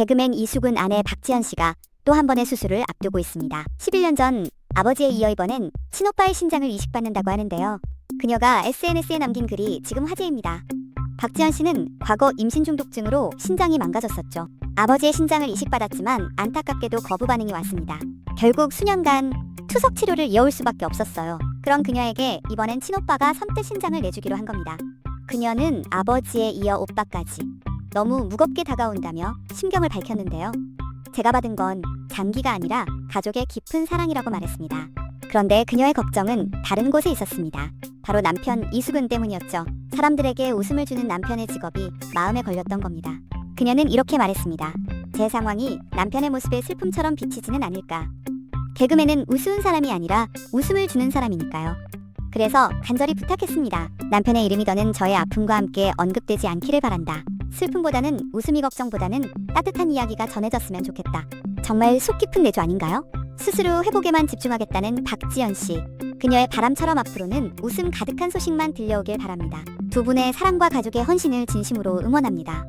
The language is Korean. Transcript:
개그맨 이수근 아내 박지현 씨가 또 한 번의 수술을 앞두고 있습니다. 11년 전 아버지에 이어 이번엔 친오빠의 신장을 이식받는다고 하는데요. 그녀가 SNS에 남긴 글이 지금 화제입니다. 박지현 씨는 과거 임신 중독증으로 신장이 망가졌었죠. 아버지의 신장을 이식받았지만 안타깝게도 거부 반응이 왔습니다. 결국 수년간 투석 치료를 이어올 수밖에 없었어요. 그런 그녀에게 이번엔 친오빠가 선뜻 신장을 내주기로 한 겁니다. 그녀는 아버지에 이어 오빠까지 너무 무겁게 다가온다며 심경을 밝혔는데요. 제가 받은 건 장기가 아니라 가족의 깊은 사랑이라고 말했습니다. 그런데 그녀의 걱정은 다른 곳에 있었습니다. 바로 남편 이수근 때문이었죠. 사람들에게 웃음을 주는 남편의 직업이 마음에 걸렸던 겁니다. 그녀는 이렇게 말했습니다. 제 상황이 남편의 모습에 슬픔처럼 비치지는 않을까. 개그맨은 우스운 사람이 아니라 웃음을 주는 사람이니까요. 그래서 간절히 부탁했습니다. 남편의 이름이 더는 저의 아픔과 함께 언급되지 않기를 바란다. 슬픔보다는 웃음이 걱정보다는 따뜻한 이야기가 전해졌으면 좋겠다. 정말 속 깊은 내조 아닌가요? 스스로 회복에만 집중하겠다는 박지연 씨. 그녀의 바람처럼 앞으로는 웃음 가득한 소식만 들려오길 바랍니다. 두 분의 사랑과 가족의 헌신을 진심으로 응원합니다.